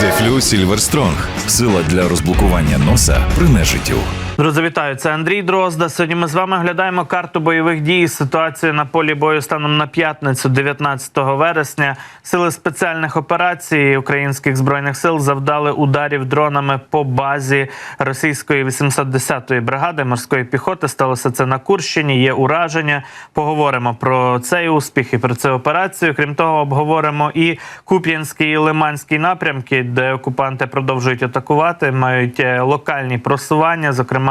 Дефлю Сільверстронг. Сила для розблокування носа при нежиттю. Друзі, вітаю. Це Андрій Дрозда. Сьогодні ми з вами оглядаємо карту бойових дій. Ситуацію на полі бою станом на п'ятницю, 19 вересня. Сили спеціальних операцій українських збройних сил завдали ударів дронами по базі російської 810-ї бригади морської піхоти. Сталося це на Курщині. Є ураження. Поговоримо про цей успіх і про цю операцію. Крім того, обговоримо і Куп'янський і Лиманський напрямки, де окупанти продовжують атакувати, мають е, локальні просування. Зокрема,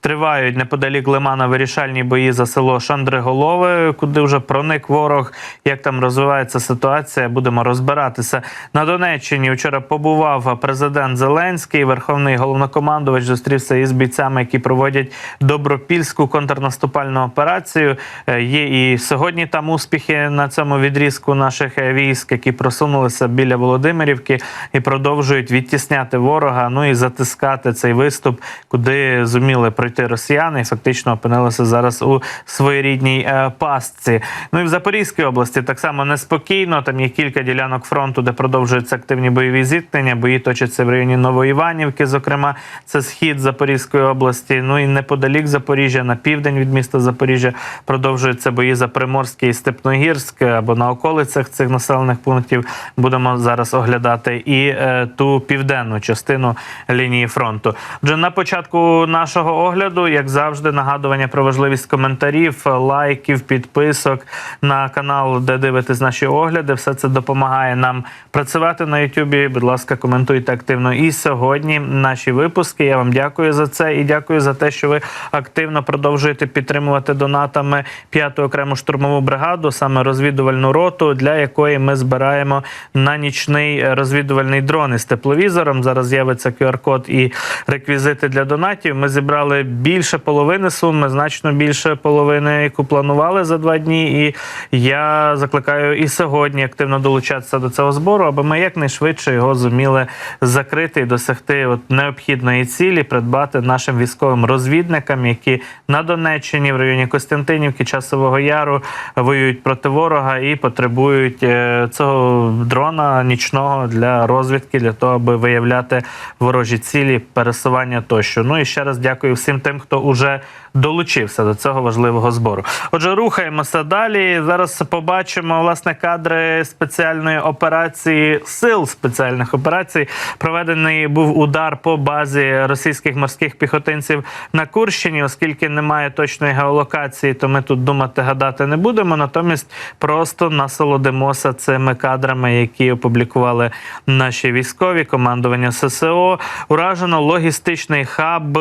тривають неподалік Лимана вирішальні бої за село Шандриголове, куди вже проник ворог. Як там розвивається ситуація, будемо розбиратися. На Донеччині вчора побував президент Зеленський, верховний головнокомандувач зустрівся із бійцями, які проводять добропільську контрнаступальну операцію. Е, Є і сьогодні там успіхи на цьому відрізку наших е, військ, які просунулися біля Володимирівки і продовжують відтісняти ворога. Ну і затискати цей виступ, куди зуміли пройти росіяни, і фактично опинилися зараз у своєрідній е, пастці. Ну і в Запорізькій області так само неспокійно. Там є кілька ділянок фронту, де продовжуються активні бойові зіткнення. Бої точаться в районі Новоіванівки. Зокрема, це схід Запорізької області. Ну і неподалік Запоріжжя, на південь від міста Запоріжжя продовжуються бої за Приморське і Степногірськ або на околицях цих населених пунктів. Будемо зараз оглядати і е, ту південну частину лінії фронту. Вже на початку нашого огляду, як завжди, нагадування про важливість коментарів, лайків, підписок на канал, де дивитесь наші огляди. Все це допомагає нам працювати на Ютубі. Будь ласка, коментуйте активно і сьогодні наші випуски. Я вам дякую за це і дякую за те, що ви активно продовжуєте підтримувати донатами п'яту окрему штурмову бригаду, саме розвідувальну роту, для якої ми збираємо на нічний розвідувальний дрон із тепловізором. Зараз з'явиться QR-код і реквізити для донатів. Ми зібрали більше половини суми, значно більше половини, яку планували за два дні. І я закликаю і сьогодні активно долучатися до цього збору, аби ми якнайшвидше його зуміли закрити і досягти от необхідної цілі, придбати нашим військовим розвідникам, які на Донеччині, в районі Костянтинівки, Часового Яру воюють проти ворога і потребують е, цього дрона нічного для розвідки, для того, аби виявляти ворожі цілі, пересування тощо. Ну і ще раз дякую всім тим, хто уже долучився до цього важливого збору. Отже, рухаємося далі. Зараз побачимо власне кадри спеціальної операції сил спеціальних операцій. Проведений був удар по базі російських морських піхотинців на Курщині, оскільки немає точної геолокації, то ми тут думати гадати не будемо. Натомість просто насолодимося цими кадрами, які опублікували наші військові командування ССО. Уражено логістичний хаб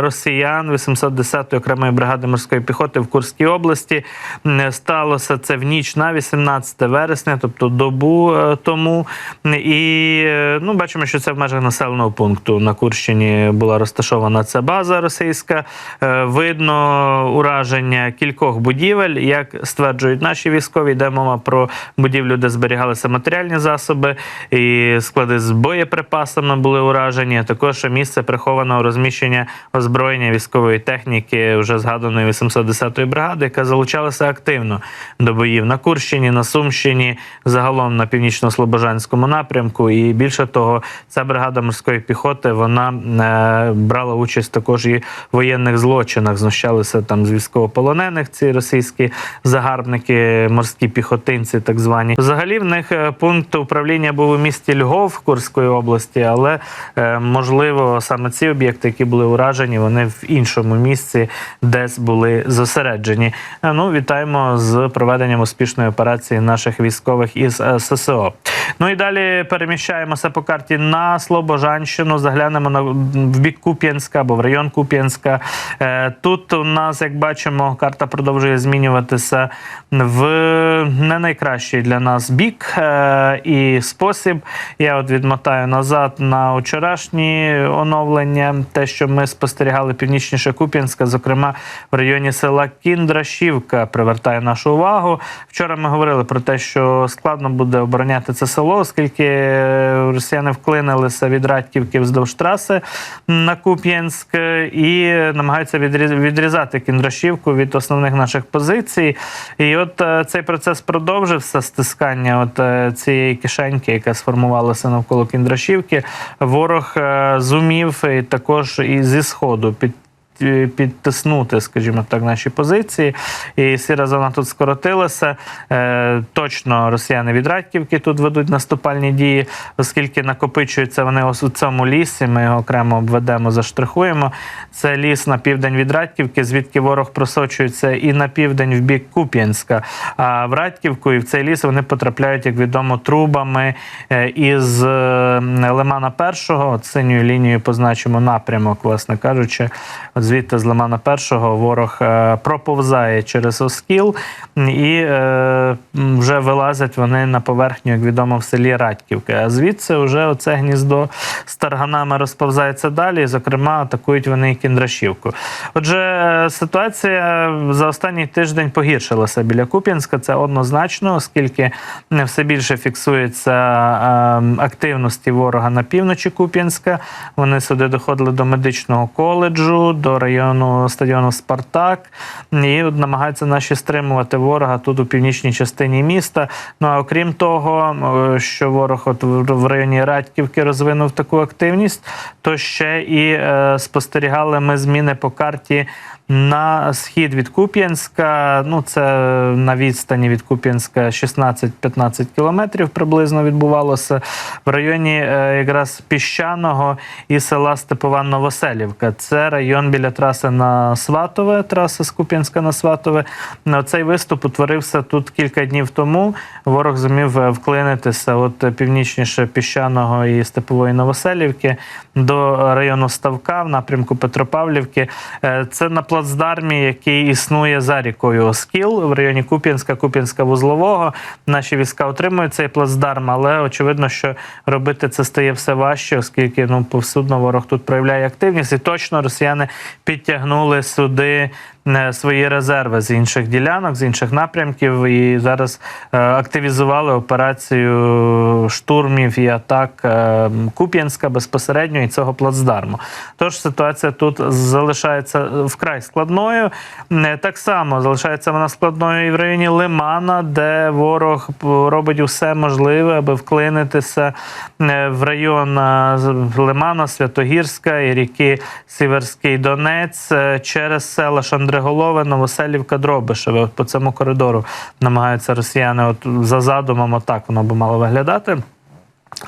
росіян 810-ї окремої бригади морської піхоти в Курській області. Сталося це в ніч на 18 вересня, тобто добу е, тому. І е, ну, бачимо, що це в межах населеного пункту на Курщині була розташована ця база російська. Е, Видно ураження кількох будівель. Як стверджують наші військові, йде мова про будівлю, де зберігалися матеріальні засоби, і склади з боєприпасами були уражені. Також місце прихованого розміщення озброєння військової техніки, вже згаданої 810-ї бригади, яка залучалася активно до боїв на Курщині, на Сумщині, загалом на північно-слобожанському напрямку. І більше того, ця бригада морської піхоти вона е, брала участь також і в воєнних злочинах. Знущалися там з військовополонених ці російські загарбники, морські піхотинці, так звані. Взагалі в них е, пункт управління був у місті Львов Курської області, але е, можливо саме ці об'єкти, які були уражені, вони в іншому місці десь були зосереджені. Ну, вітаємо з проведенням успішної операції наших військових із е, ССО. Ну і далі переміщаємося по карті на Слобожанщину. Заглянемо на в бік Куп'янська або в район Куп'янська. Е, Тут у нас, як бачимо, карта продовжує змінюватися в не найкращий для нас бік е, і спосіб. Я от відмотаю назад на вчорашні оновлення, те, що ми спостерігали північніше Куп'янська, зокрема в районі села Кіндрашівка, привертає нашу увагу. Вчора ми говорили про те, що складно буде обороняти це село. оскільки е, росіяни вклинилися від Радьківки вздовж траси на Куп'янськ і намагаються відрізати Кіндрашівку від основних наших позицій. І от е, цей процес продовжився стискання от е, цієї кишеньки, яка сформувалася навколо Кіндрашівки. Ворог зумів і також і зі сходу під. Е, Підтиснути, скажімо так, наші позиції, і сіра зона тут скоротилася. Е, точно росіяни від Радьківки тут ведуть наступальні дії, оскільки накопичуються вони у цьому лісі. Ми його окремо обведемо, заштрихуємо. Це ліс на південь від Радьківки, звідки ворог просочується і на південь в бік Куп'янська. А в Радьківку і в цей ліс вони потрапляють, як відомо, трубами е, із Лимана Першого. От синьою лінією позначимо напрямок, власне кажучи. Звідти з Лимана Першого ворог е, проповзає через Оскіл і е, вже вилазять вони на поверхню, як відомо, в селі Радьківки. А звідси вже оце гніздо з тарганами розповзається далі. Зокрема, атакують вони Кіндрашівку. Отже, е, ситуація за останній тиждень погіршилася біля Куп'янська. Це однозначно, оскільки не все більше фіксується активності ворога на півночі Куп'янська. Вони сюди доходили до медичного коледжу, до району стадіону Спартак. І намагаються наші стримувати ворога тут у північній частині міста. Ну а окрім того, е, що ворог от в районі Радьківки розвинув таку активність, то ще і е, спостерігали ми зміни по карті. На схід від Куп'янська, ну це на відстані від Куп'янська 16-15 кілометрів приблизно відбувалося в районі е, якраз піщаного і села Степова Новоселівка. Це район біля траси на Сватове, траса з Куп'янська на Сватове. Ну, Цей виступ утворився тут кілька днів тому. Ворог зумів е, вклинитися от північніше піщаного і Степової Новоселівки до району Ставка в напрямку Петропавлівки. Е, Це на плацдармі, який існує за рікою Оскіл в районі Куп'янська, Куп'янська вузлового. Наші війська отримують цей плацдарм, але очевидно, що робити це стає все важче, оскільки ну повсюдно ворог тут проявляє активність, і точно росіяни підтягнули сюди. Е, Свої резерви з інших ділянок, з інших напрямків, і зараз е, активізували операцію штурмів і атак е, Куп'янська безпосередньо і цього плацдарму. Тож ситуація тут залишається вкрай складною. Так само залишається вона складною і в районі Лимана, де ворог робить усе можливе, аби вклинитися в район Лимана, Святогірська і ріки Сіверський Донець через села Шандриголове, Новоселівка, Дробишеве. От по цьому коридору намагаються росіяни, от за задумом, отак воно би мало виглядати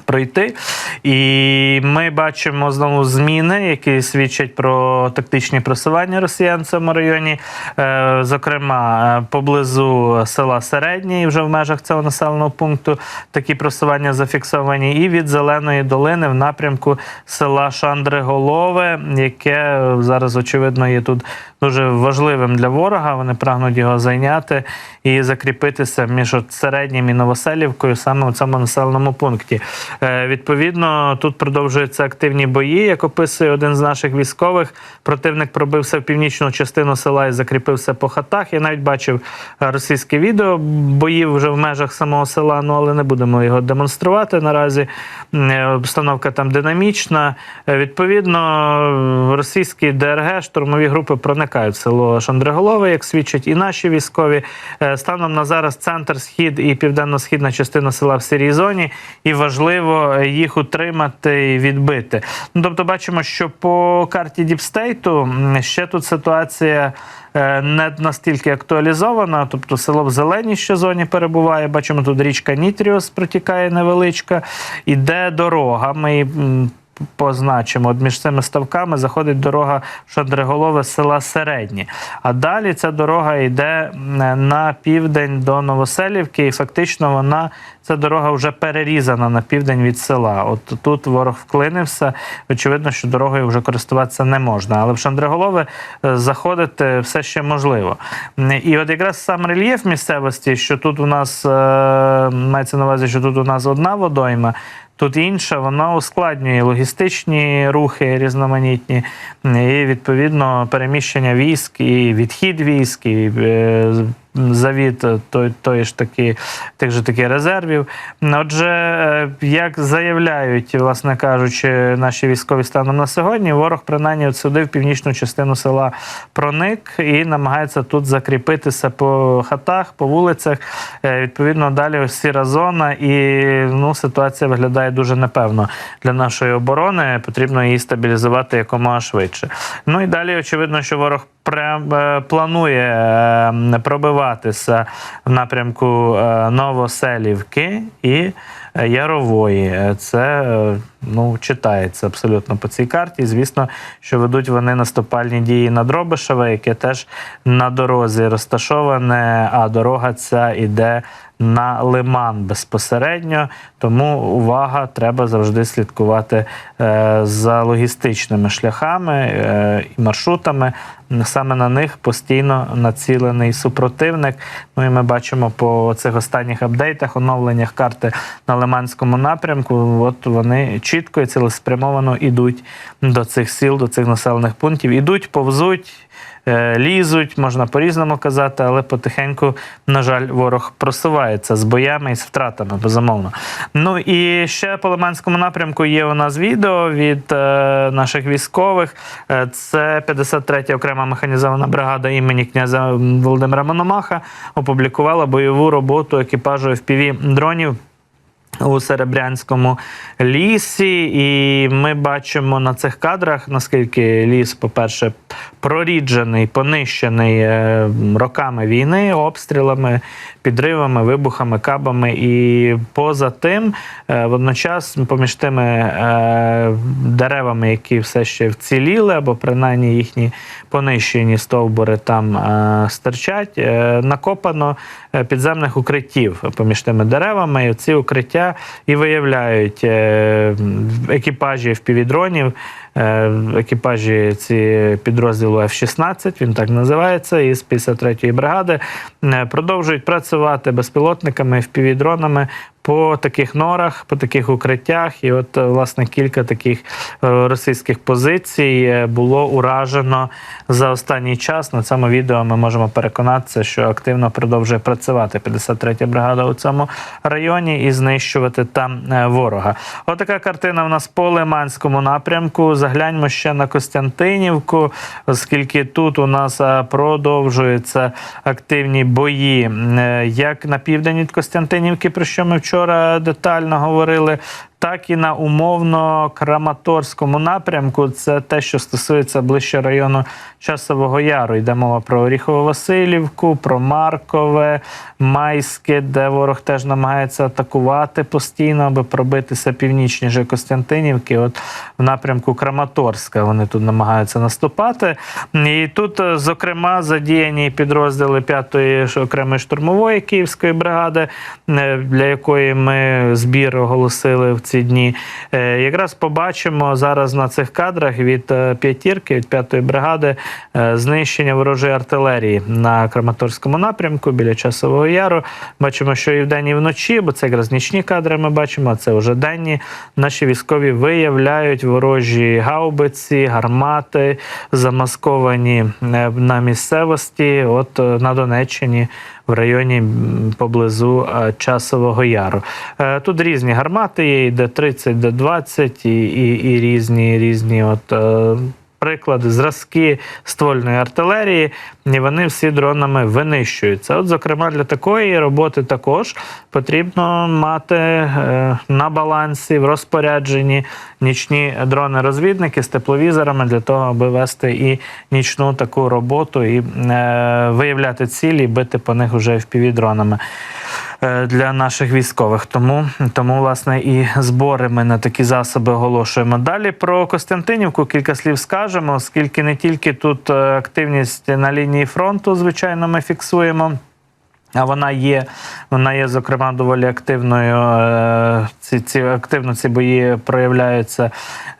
пройти. І ми бачимо знову зміни, які свідчать про тактичні просування росіян в цьому районі. Е, Зокрема, е, поблизу села Середній, вже в межах цього населеного пункту, такі просування зафіксовані. І від Зеленої долини в напрямку села Шандриголове, яке е, зараз, очевидно, є тут дуже важливим для ворога. Вони прагнуть його зайняти і закріпитися між середнім і Новоселівкою саме у цьому населеному пункті. Е, Відповідно, тут продовжуються активні бої. Як описує один з наших військових, противник пробився в північну частину села і закріпився по хатах. Я навіть бачив е, російське відео боїв вже в межах самого села, ну але не будемо його демонструвати наразі. Е, Обстановка там динамічна. Відповідно, російські ДРГ штурмові групи проникають в село Шандриголове, як свідчать і наші військові. Станом на зараз центр, схід і південно-східна частина села в сірій зоні, і важливо їх утримати і відбити. Ну, тобто, бачимо, що по карті Діпстейту ще тут ситуація. е, Не настільки актуалізована, тобто село в зеленій ще зоні перебуває. Бачимо, тут річка Нітріус протікає невеличка, іде дорога. Ми позначимо. От між цими ставками заходить дорога Шандриголове села Середнє. А далі ця дорога йде на південь до Новоселівки, і фактично вона. Ця дорога вже перерізана на південь від села. От тут ворог вклинився. Очевидно, що дорогою вже користуватися не можна. Але в Шандриголове е, заходити все ще можливо. І от якраз сам рельєф місцевості, що тут у нас е, мається на увазі, що тут у нас одна водойма. Тут інша, вона ускладнює логістичні рухи різноманітні, і відповідно переміщення військ, і відхід військ, і е, завіт е, той, той ж таки, тих же таки резервів. Отже, е, як заявляють, власне кажучи, наші військові станом на сьогодні, ворог принаймні от сюди в північну частину села проник і намагається тут закріпитися по хатах, по вулицях. Е, Відповідно, далі ось сіра зона, і ну, ситуація виглядає дуже непевно для нашої оборони. Потрібно її стабілізувати якомога швидше. Ну і далі, очевидно, що ворог планує е, пробиватися в напрямку е, Новоселівки і е, Ярової. Е, Це е, ну, читається абсолютно по цій карті. Звісно, що ведуть вони наступальні дії на Дробишеве, яке теж на дорозі розташоване, а дорога ця іде на лиман безпосередньо. Тому увага, треба завжди слідкувати е, за логістичними шляхами е, і маршрутами. Саме на них постійно націлений супротивник. Ну і ми бачимо по цих останніх апдейтах, оновленнях карти на Лиманському напрямку. От вони чітко і цілеспрямовано ідуть до цих сіл, до цих населених пунктів. Ідуть, повзуть. е, Лізуть, можна по-різному казати, але потихеньку, на жаль, ворог просувається з боями і з втратами, безумовно. Ну і ще по Лиманському напрямку є у нас відео від е, наших військових. Е, це 53-я окрема механізована бригада імені князя Володимира Мономаха опублікувала бойову роботу екіпажу FPV дронів. У Серебрянському лісі, і ми бачимо на цих кадрах, наскільки ліс, по-перше, проріджений, понищений е, роками війни, обстрілами, підривами, вибухами, кабами. І поза тим, е, водночас, поміж тими е, деревами, які все ще вціліли, або принаймні їхні понищені стовбури там стирчать, накопано підземних укриттів поміж тими деревами. І ці укриття і виявляють екіпажі впівдронів, екіпажі ці підрозділу F-16, він так називається, із 53-ї бригади, е, продовжують працювати безпілотниками, впівдронами по таких норах, по таких укриттях. І от, е, власне, кілька таких е, російських позицій е, було уражено за останній час. На цьому відео ми можемо переконатися, що активно продовжує працювати 53-я бригада у цьому районі і знищувати там ворога. Отака картина в нас по Лиманському напрямку. Загляньмо ще на Костянтинівку, оскільки тут у нас продовжуються активні бої, як на південь Костянтинівки, про що ми вчора детально говорили. Так і на умовно Краматорському напрямку. Це те, що стосується ближче району Часового Яру. Йде мова про Оріхово-Василівку, про Маркове, Майське, де ворог теж намагається атакувати постійно, аби пробитися північніше Костянтинівки. От в напрямку Краматорська вони тут намагаються наступати. І тут, зокрема, задіяні підрозділи 5-ї окремої штурмової київської бригади, е, для якої ми збір оголосили в ці дні. Е, Якраз побачимо зараз на цих кадрах від е, п'ятірки, від 5-ї бригади, е, знищення ворожої артилерії на Краматорському напрямку біля Часового Яру. Бачимо, що і вдень, і вночі, бо це якраз нічні кадри ми бачимо, а це вже денні. Наші військові виявляють ворожі гаубиці, гармати, замасковані на місцевості, от на Донеччині. В районі поблизу е, Часового Яру. Е, Тут різні гармати є, і Д-30, Д-20, і, і, і різні, різні от, е, приклади, зразки ствольної артилерії, і вони всі дронами винищуються. От, зокрема, для такої роботи також потрібно мати е, на балансі в розпорядженні нічні дрони-розвідники з тепловізорами для того, аби вести і нічну таку роботу, і е, виявляти цілі, бити по них вже впівдронами е, для наших військових. Тому, тому власне, і збори ми на такі засоби оголошуємо. Далі про Костянтинівку кілька слів скажемо, оскільки не тільки тут е, активність на лінії фронту, звичайно, ми фіксуємо. А вона є, вона є, зокрема, доволі активною. е, Ці, ці активно ці бої проявляються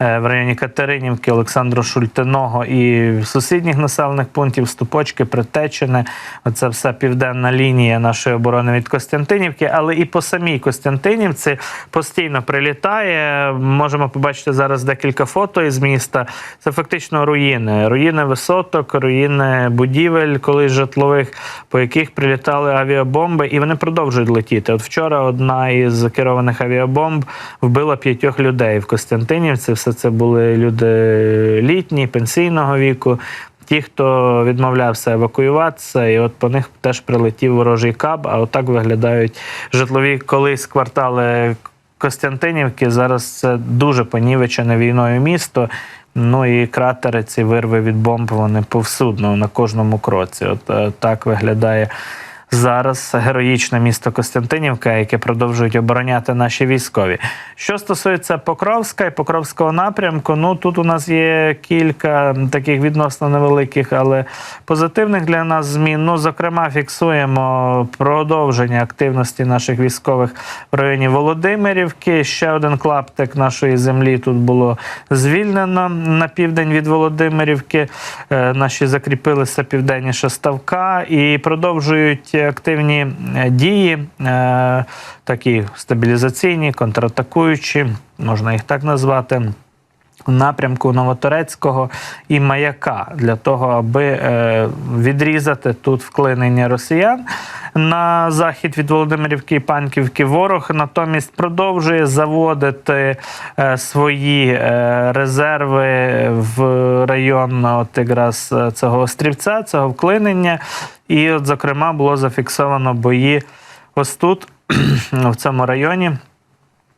е, в районі Катеринівки, Олександру Шультиного і сусідніх населених пунктів Ступочки, Притечини. Оце все південна лінія нашої оборони від Костянтинівки, але і по самій Костянтинівці постійно прилітає. Можемо побачити зараз декілька фото із міста. Це фактично руїни. Руїни висоток, руїни будівель, колись житлових, по яких прилітали авіабомби, і вони продовжують летіти. От вчора одна із керованих авіабомб вбила п'ятьох людей в Костянтинівці. Все це були люди літні, пенсійного віку. Ті, хто відмовлявся евакуюватися, і от по них теж прилетів ворожий каб. А отак виглядають житлові колись квартали Костянтинівки. Зараз це дуже понівечене війною місто. Ну і кратери, ці вирви від бомб, вони повсюдно на кожному кроці. От е, так виглядає зараз героїчне місто Костянтинівка, яке продовжують обороняти наші військові. Що стосується Покровська і Покровського напрямку, ну тут у нас є кілька таких відносно невеликих, але позитивних для нас змін. Ну, зокрема, фіксуємо продовження активності наших військових в районі Володимирівки. Ще один клаптик нашої землі тут було звільнено на південь від Володимирівки. Е, Наші закріпилися південніше ставка і продовжують активні е, дії, е, такі стабілізаційні, контратакуючі, можна їх так назвати. Напрямку Новоторецького і Маяка для того, аби е, відрізати тут вклинення росіян на захід від Володимирівки і Панківки. Ворог натомість продовжує заводити е, свої е, резерви в район от якраз цього острівця, цього вклинення. І, от, зокрема, було зафіксовано бої ось тут, в цьому районі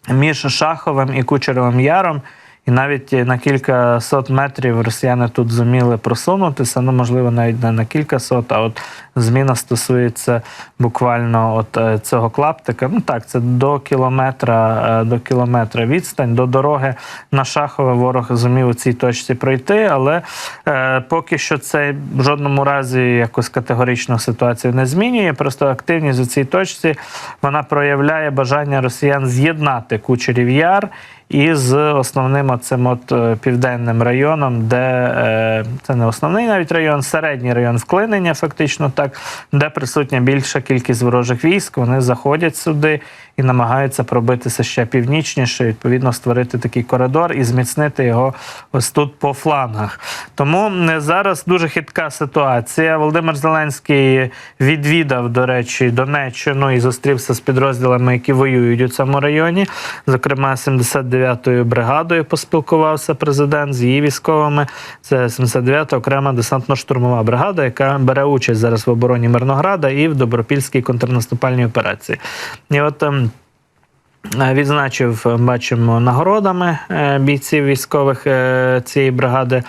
між Шаховим і Кучеровим Яром. І навіть на кілька сот метрів росіяни тут зуміли просунутися. Ну, можливо, навіть не на кілька сот, а от зміна стосується буквально от е, цього клаптика. Ну так, це до кілометра, е, до кілометра відстань, до дороги на Шахове ворог зумів у цій точці пройти, але е, поки що це в жодному разі якось категорично ситуацію не змінює. Просто активність у цій точці вона проявляє бажання росіян з'єднати Кучерів Яр і з основним оцим от е, південним районом, де е, це не основний навіть район, середній район вклинення, фактично так, де присутня більша кількість ворожих військ. Вони заходять сюди і намагаються пробитися ще північніше, відповідно, створити такий коридор і зміцнити його ось тут по флангах. Тому зараз дуже хитка ситуація. Володимир Зеленський відвідав, до речі, Донеччину і зустрівся з підрозділами, які воюють у цьому районі. Зокрема, 79-ю бригадою поспілкувався президент з її військовими. Це 79-та окрема десантно-штурмова бригада, яка бере участь зараз в обороні Мирнограда і в Добропільській контрнаступальній операції. І от ем, Відзначив, е, бачимо, нагородами е, бійців військових е, цієї бригади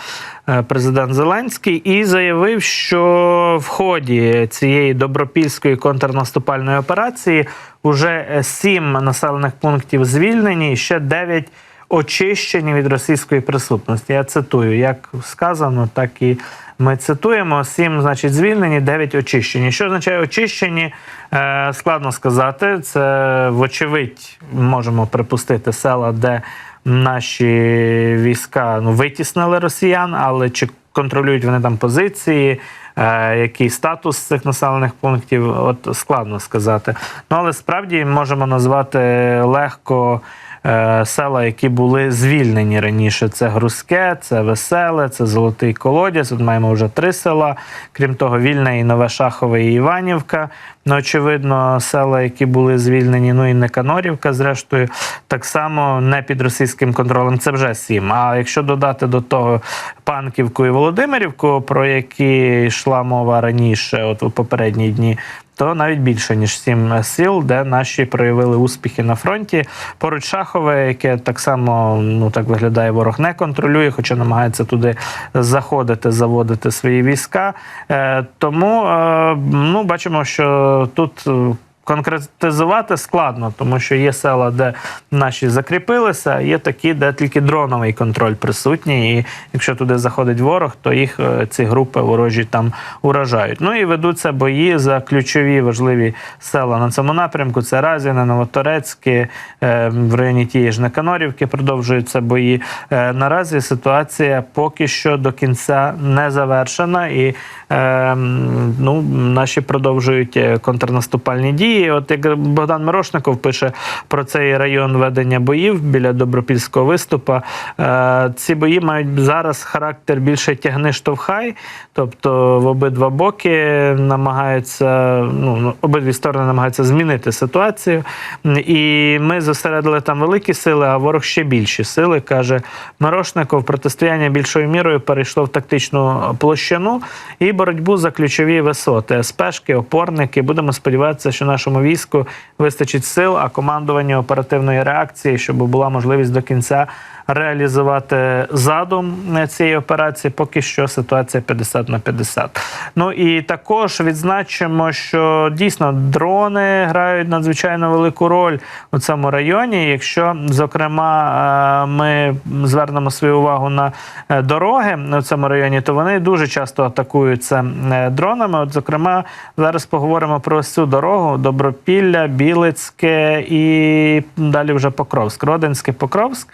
е, президент Зеленський і заявив, що в ході цієї добропільської контрнаступальної операції вже е, сім населених пунктів звільнені, ще дев'ять очищені від російської присутності. Я цитую, як сказано, так і ми цитуємо. Сім, значить, звільнені, дев'ять очищені. Що означає очищені? Е, складно сказати. Це, вочевидь, можемо припустити села, де наші війська ну, витіснили росіян, але чи контролюють вони там позиції? Е, який статус цих населених пунктів, от складно сказати. Ну але справді можемо назвати легко е, села, які були звільнені раніше. Це Грузьке, це Веселе, це Золотий Колодязь. От маємо вже три села. Крім того, Вільне і Нове Шахове і Іванівка. Ну, очевидно, села, які були звільнені, ну і Неканорівка, зрештою, так само не під російським контролем. Це вже сім. А якщо додати до того Панківку і Володимирівку, про які йшла мова раніше, от у попередні дні, то навіть більше ніж сім сил, де наші проявили успіхи на фронті. Поруч Шахове, яке так само ну так виглядає, ворог не контролює, хоча намагається туди заходити, заводити свої війська. Е, тому е, ну бачимо, що тут. Конкретизувати складно, тому що є села, де наші закріпилися, є такі, де тільки дроновий контроль присутній. І якщо туди заходить ворог, то їх е, ці групи ворожі там уражають. Ну і ведуться бої за ключові важливі села на цьому напрямку. Це Разіне, Новоторецьке, в районі тієї ж Неканорівки продовжуються бої. Е, Наразі ситуація поки що до кінця не завершена, і е, ну, наші продовжують контрнаступальні дії. От як Богдан Мирошников пише про цей район ведення боїв біля Добропільського виступа. Е, ці бої мають зараз характер більше тягни-штовхай, тобто в обидва боки намагаються, ну, ну, обидві сторони намагаються змінити ситуацію. І ми зосередили там великі сили, а ворог ще більші сили, каже Мирошников. Протистояння більшою мірою перейшло в тактичну площину і боротьбу за ключові висоти, спешки, опорники. Будемо сподіватися, що нашому війську вистачить сил, а командування оперативної реакції, щоб була можливість до кінця реалізувати задум цієї операції. Поки що ситуація 50 на 50. Ну і також відзначимо, що дійсно дрони грають надзвичайно велику роль у цьому районі. Якщо, зокрема, е, ми звернемо свою увагу на е, дороги у цьому районі, то вони дуже часто атакуються е, дронами. От, зокрема, зараз поговоримо про цю дорогу: Добропілля, Білицьке і далі вже Покровськ, Родинське, Покровськ.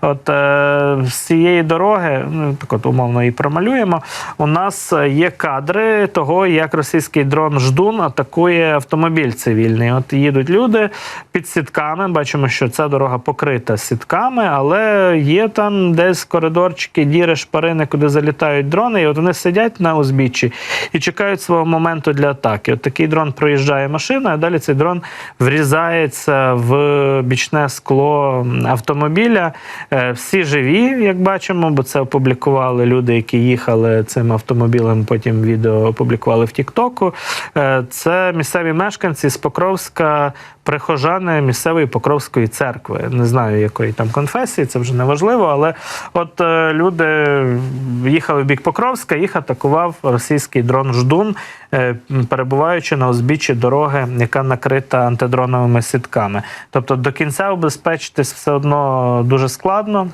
От е, з цієї дороги, ну так от умовно її промалюємо. У нас є кадри того, як російський дрон Ждун атакує автомобіль цивільний. От їдуть люди під сітками. Бачимо, що ця дорога покрита сітками, але є там десь коридорчики, діри, шпарини, куди залітають дрони. І от вони сидять на узбіччі і чекають свого моменту для атаки. От такий дрон проїжджає машина, а далі цей дрон врізається в бічне скло автомобіля. Е, Всі живі, як бачимо, бо це опублікували люди, які їхали цим автомобілем. Потім відео опублікували в Тіктоку. Е, Це місцеві мешканці з Покровська, прихожани місцевої Покровської церкви. Не знаю, якої там конфесії, це вже не важливо. Але от е, люди їхали в бік Покровська, їх атакував російський дрон Ждун, е, перебуваючи на узбіччі дороги, яка накрита антидроновими сітками. Тобто до кінця убезпечитись все одно дуже складно.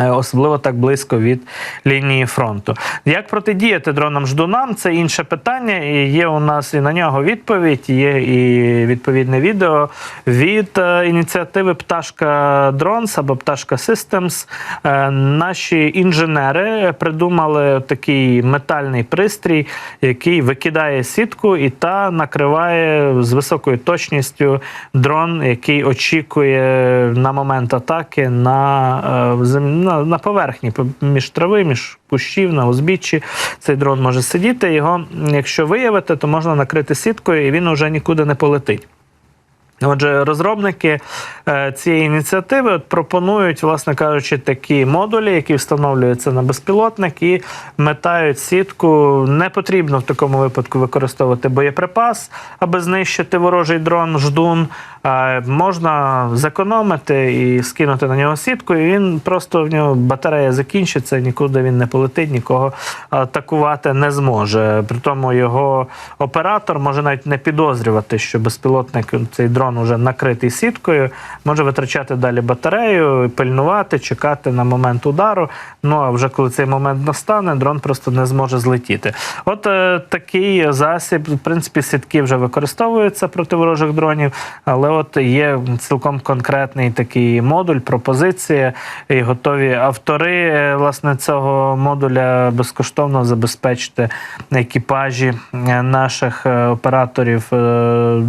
Е, Особливо так близько від лінії фронту. Як протидіяти дронам ждунам? Це інше питання. І є у нас і на нього відповідь. Є і відповідне відео від е, ініціативи Пташка Дронс або Пташка Systems. Е, Наші інженери придумали такий метальний пристрій, який викидає сітку і та накриває з високою точністю дрон, який очікує на момент атаки на е, зем- на, на поверхні між трави, між кущів, на узбіччі. Цей дрон може сидіти. Його, якщо виявити, то можна накрити сіткою, і він уже нікуди не полетить. Отже, розробники е, цієї ініціативи пропонують, власне кажучи, такі модулі, які встановлюються на безпілотник і метають сітку. Не потрібно в такому випадку використовувати боєприпас, аби знищити ворожий дрон ждун. Можна зекономити і скинути на нього сітку, і він просто в нього батарея закінчиться, нікуди він не полетить, нікого атакувати не зможе. При тому його оператор може навіть не підозрювати, що безпілотник цей дрон уже накритий сіткою, може витрачати далі батарею, пильнувати, чекати на момент удару. Ну а вже коли цей момент настане, дрон просто не зможе злетіти. От е, такий засіб, в принципі, сітки вже використовуються проти ворожих дронів, але от є цілком конкретний такий модуль, пропозиція, і готові автори е, власне цього модуля безкоштовно забезпечити екіпажі е, наших е, операторів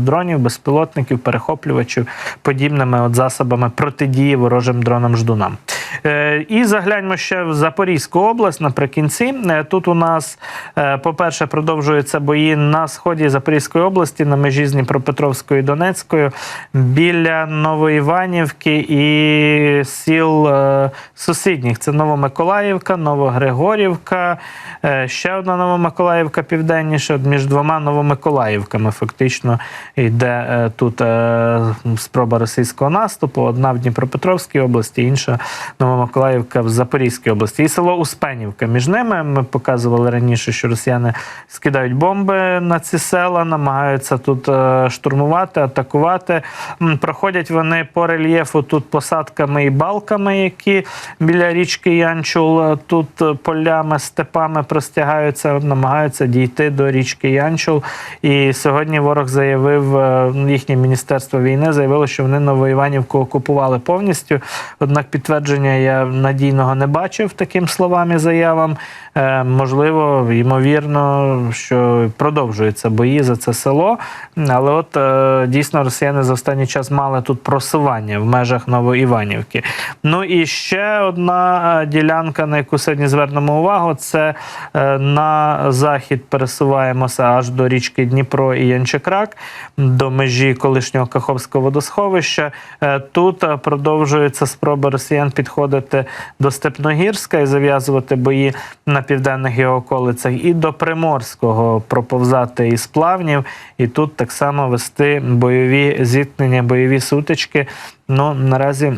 дронів, безпілотників, перехоплювачів подібними от засобами протидії ворожим дронам ждунам. Е, І загляньмо ще в Запорізьку область наприкінці. Е, Тут у нас, е, по-перше, продовжуються бої на сході Запорізької області, на межі з Дніпропетровською і Донецькою, біля Новоіванівки і сіл сусідніх. Це Новомиколаївка, Новогригорівка, ще одна Новомиколаївка південніше. Між двома Новомиколаївками фактично йде тут спроба російського наступу. Одна в Дніпропетровській області, інша Новомиколаївка в Запорізькій області, і село Успенівка. Між ними ми показували раніше, що росіяни скидають бомби на ці села, намагаються тут е, штурмувати, атакувати. Проходять вони по рельєфу тут посадками і балками, які біля річки Янчул е, тут е, полями, степами простягаються, намагаються дійти до річки Янчул. І сьогодні ворог заявив, е, їхнє міністерство війни заявило, що вони Новоіванівку окупували повністю. Однак підтвердження я надійного не бачив таким словам і заявам. Е, Можливо, ймовірно, що продовжуються бої за це село. Але от е, дійсно росіяни за останній час мали тут просування в межах Новоіванівки. Ну і ще одна е, ділянка, на яку сьогодні звернемо увагу, це е, на захід пересуваємося аж до річки Дніпро і Янчекрак, до межі колишнього Каховського водосховища. Е, Тут продовжуються продовжується спроба росіян підходити до Степногірська і зав'язувати бої на південних його околицях, і до Приморського проповзати із плавнів, і тут так само вести бойові зіткнення, бойові сутички. Ну наразі.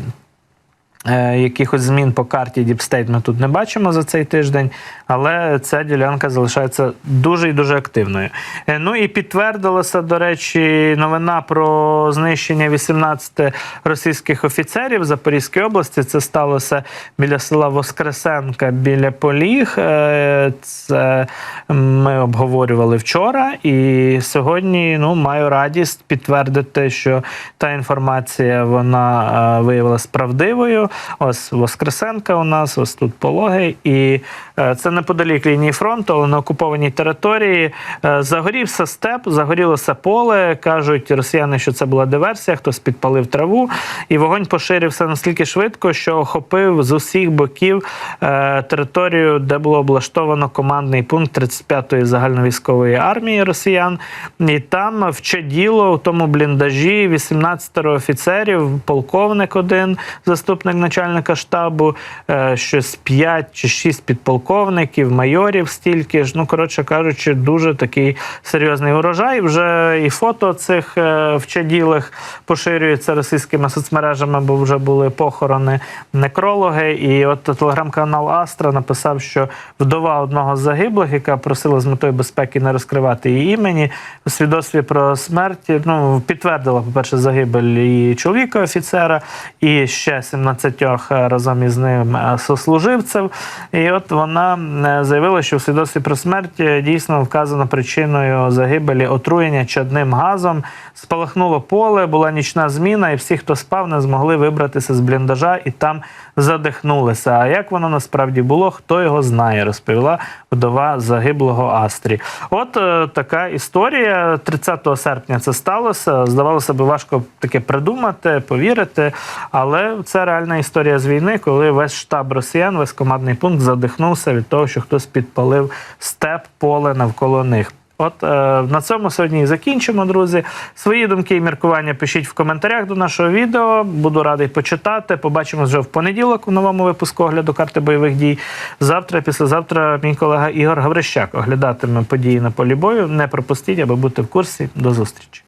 Е, Якихось змін по карті Діпстейт ми тут не бачимо за цей тиждень, але ця ділянка залишається дуже і дуже активною. Е, Ну і підтвердилася, до речі, новина про знищення 18 російських офіцерів в Запорізькій області. Це сталося біля села Воскресенка, біля Поліг. Е, Це ми обговорювали вчора, і сьогодні ну, маю радість підтвердити, що та інформація вона виявилась правдивою. Ось Воскресенка у нас, ось тут пологи, і е, це неподалік лінії фронту, але на окупованій території. Е, Загорівся степ, загорілося поле. кажуть росіяни, що це була диверсія, хтось підпалив траву, і вогонь поширився настільки швидко, що охопив з усіх боків е, територію, де було облаштовано командний пункт 35-ї загальновійськової армії росіян. І там вчаділо у тому бліндажі 18 офіцерів, полковник один, заступник начальника штабу, е, щось 5 чи 6 підполковників, майорів стільки ж. Ну, коротше кажучи, дуже такий серйозний урожай. Вже і фото цих е, вчаділих поширюються російськими соцмережами, бо вже були похорони некрологи. І от телеграм-канал Астра написав, що вдова одного з загиблих, яка просила з метою безпеки не розкривати її імені, у свідоцтві про смерть ну, підтвердила, по-перше, загибель і чоловіка офіцера, і ще 17 разом із ним е, сослуживців. І от вона е, заявила, що в свідоцтві про смерть е, дійсно вказано причиною загибелі отруєння чадним газом. Спалахнуло поле, була нічна зміна, і всі, хто спав, не змогли вибратися з бліндажа і там задихнулися. А як воно насправді було, хто його знає, розповіла вдова загиблого Астрі. От е, така історія. 30 серпня це сталося. Здавалося би, важко таке придумати, повірити. Але це реальна історія з війни, коли весь штаб росіян, весь командний пункт задихнувся від того, що хтось підпалив степ, поле навколо них. От е, на цьому сьогодні і закінчимо, друзі. Свої думки і міркування пишіть в коментарях до нашого відео. Буду радий почитати. Побачимось вже в понеділок у новому випуску огляду карти бойових дій. Завтра, післязавтра, мій колега Ігор Гаврищак оглядатиме події на полі бою. Не пропустіть, аби бути в курсі. До зустрічі.